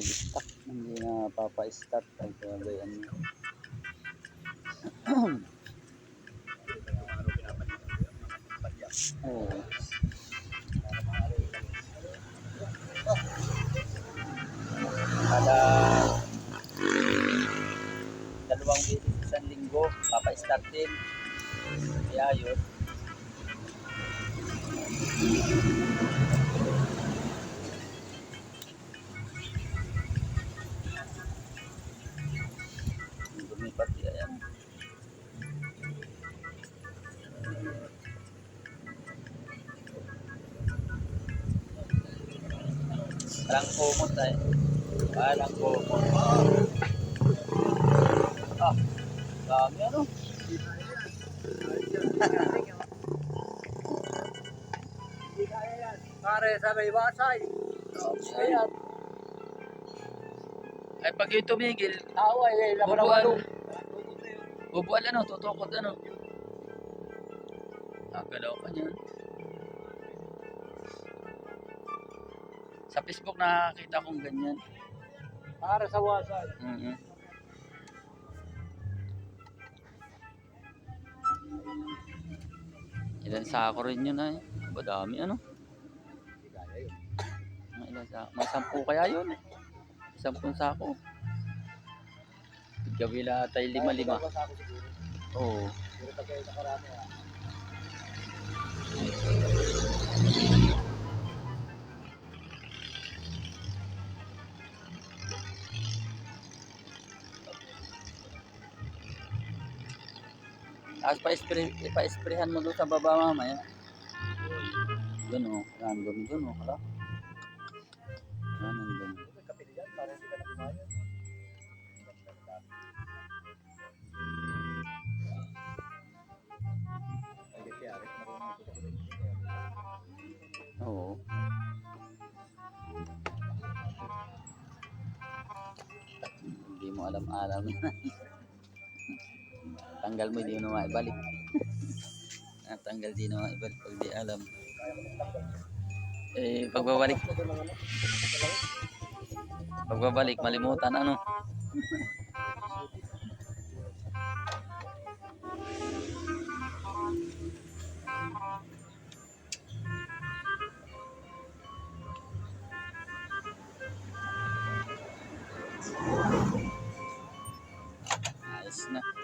stuck. Hindi na papa-start. Ay, kagayan mo. Oo. Kada dalawang isang linggo, papa-start din. Kaya yun. Walang kumot ay. Walang kumot. Ah, dami ano. Pare, sabay basay. Ayan. Ay pag yung tumigil, Away, eh, laban ng bubuan. walo. Bubuan ano, tutukot ano. Nagalaw ka niyan. Sa Facebook nakakita kong ganyan. Para sa wasay. Mhm. Ilan sako rin yun ay. Madami ano. Mga ilan sako. May sampu kaya yun. Sampung sako. Gawila tayo lima-lima. Oo. Pero Tapos pa-spray, pa-sprayhan mo doon sa baba mamaya. Doon o. Yan, doon, doon o. Hala. Yan, doon. May kapili dyan, para hindi ka na kumain. Ay, kaya, Arik, marunong ko sa Oo. Hindi mo alam-alam. tanggal mo hindi mo na maibalik. Natanggal din na maibalik pag di alam. Eh pagbabalik. Pagbabalik malimutan ano? Ayos na.